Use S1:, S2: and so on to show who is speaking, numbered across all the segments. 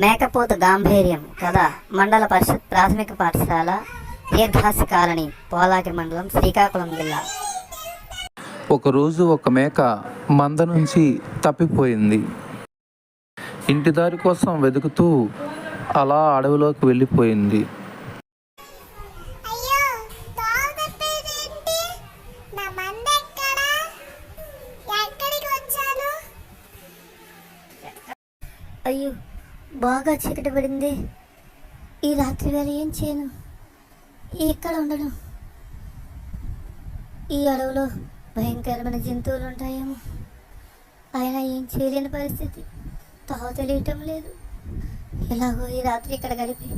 S1: మేకపోతు గాంభీర్యం కథ మండల పరిషత్ ప్రాథమిక పాఠశాల దీర్ఘాసి కాలనీ పోలాకి మండలం శ్రీకాకుళం జిల్లా.
S2: ఒకరోజు ఒక మేక మంద నుంచి తప్పిపోయింది. ఇంటి దారి కోసం వెతుకుతూ అలా అడవిలోకి వెళ్ళిపోయింది.
S3: అయ్యో
S1: బాగా చీకటి పడింది. ఈ రాత్రి వేళ ఏం చేయను? ఇక్కడ ఉండను? ఈ అడవిలో భయంకరమైన జంతువులు ఉంటాయేమో. అయినా ఏం చేయలేని పరిస్థితి. తావు తెలియటం లేదు. ఎలాగో ఈ రాత్రి ఇక్కడ గడిపి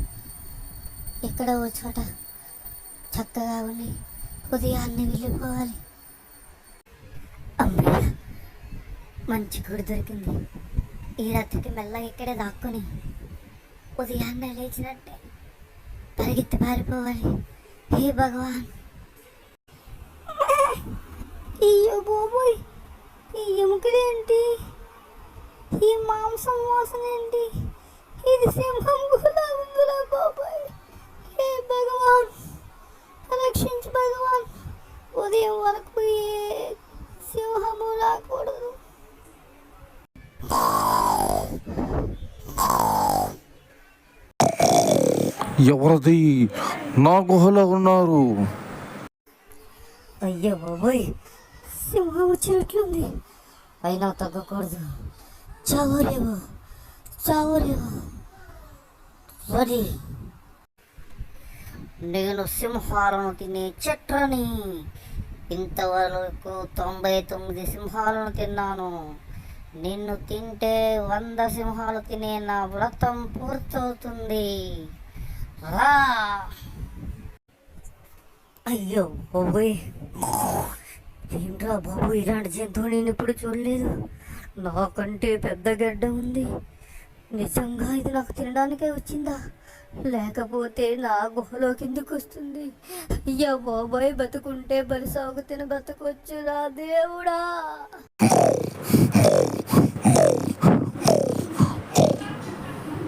S1: ఎక్కడ ఓ చోట చక్కగా ఉండి ఉదయాన్నే వెళ్ళిపోవాలి. అమ్మయ్య మంచి గుడి దొరికింది. ఈ రాత్రికి మెల్లగా ఇక్కడే దాక్కుని ఉదయాన్నే లేచినట్టే పరిగెత్తి పారిపోవాలి. హే భగవాన్! అయ్యో బాబోయ్ ఈ ఎముకలేంటి ఈ మాంసం వాసన ఏంటి? ఇది సింహం కూడా ఉందిరా బాబాయ్. హే భగవాన్! రక్షించు భగవాన్! ఉదయం వరకు ఏ
S2: ఎవరిది? నా గుహలో ఉన్నారు.
S1: అయ్యో బాబోయ్ సింహం వచ్చినట్లుంది అయినా తగ్గకూడదు. చావలేవు చావలేవు సరే. నేను సింహాలను తినే చెట్రని ఇంతవరకు తొంభై తొమ్మిది సింహాలను తిన్నాను. నిన్ను తింటే వంద సింహాలు తినే నా వ్రతం పూర్తవుతుంది. అయ్యో బాబోయ్. ఏంట్రా బాబు ఇలాంటి జంతువు నేను ఇప్పుడు చూడలేదు. నాకంటే పెద్ద గడ్డ ఉంది. నిజంగా ఇది నాకు తినడానికే వచ్చిందా? లేకపోతే నా గుహలో కిందకు వస్తుంది? అయ్యా బాబాయ్ బతుకుంటే బలి సాగు తిన బతకొచ్చురా దేవుడా.